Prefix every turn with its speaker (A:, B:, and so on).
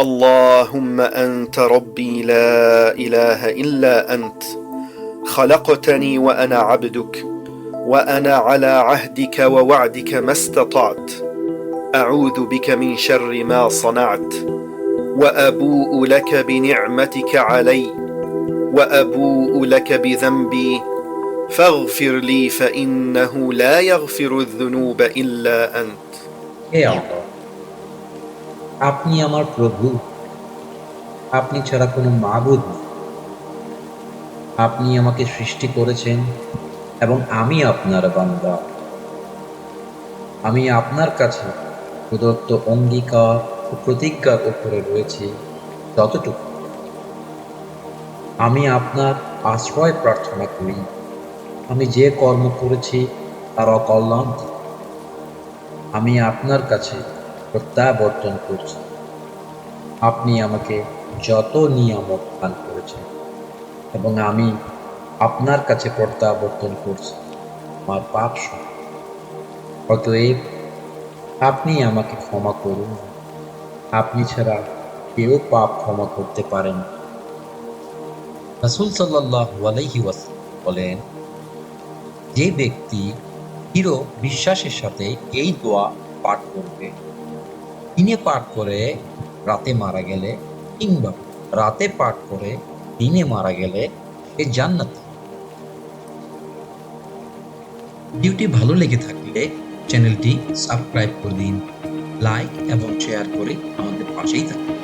A: اللهم أنت ربي لا إله إلا أنت. خلقتني وأنا عبدك وأنا على عهدك ووعدك ما استطعت. أعوذ بك من شر ما صنعت وأبوء لك بنعمتك علي وأبوء لك بذنبي. فاغفر لي فإنه لا يغفر الذنوب إلا أنت.
B: يا الله. আপনি আমার প্রভু। আপনি ছাড়া কোনো মাবুদ নেই। আপনি আমাকে সৃষ্টি করেছেন এবং আমি আপনার বান্দা। আমি আপনার কাছে প্রদত্ত অঙ্গীকার ও প্রতিজ্ঞার উপরে রয়েছি যতটুকু। আমি আপনার আশ্রয় প্রার্থনা করি। আমি যে কর্ম করেছি তার অকল্যাণ আমি আপনার কাছে প্রত্যাবর্তন করছি আপনি আমাকে যত নিয়ামত দান করেছেন এবং আমি আপনার কাছে প্রত্যাবর্তন করছি, আমার পাপ। অতএব আপনি আমাকে ক্ষমা করুন। আপনি ছাড়া কেউ পাপ ক্ষমা করতে পারেন রাসুল সাল্লাহ বলেন, যে ব্যক্তি দৃঢ় বিশ্বাসের সাথে এই দোয়া পাঠ করবে দিনে পাঠ করে রাতে মারা গেলে কিংবা রাতে পাঠ করে দিনে মারা গেলে সে জান্নাত। ভিডিওটি ভালো লেগে থাকলে চ্যানেলটি সাবস্ক্রাইব করে দিন, লাইক এবং শেয়ার করে আমাদের পাশেই থাকুন।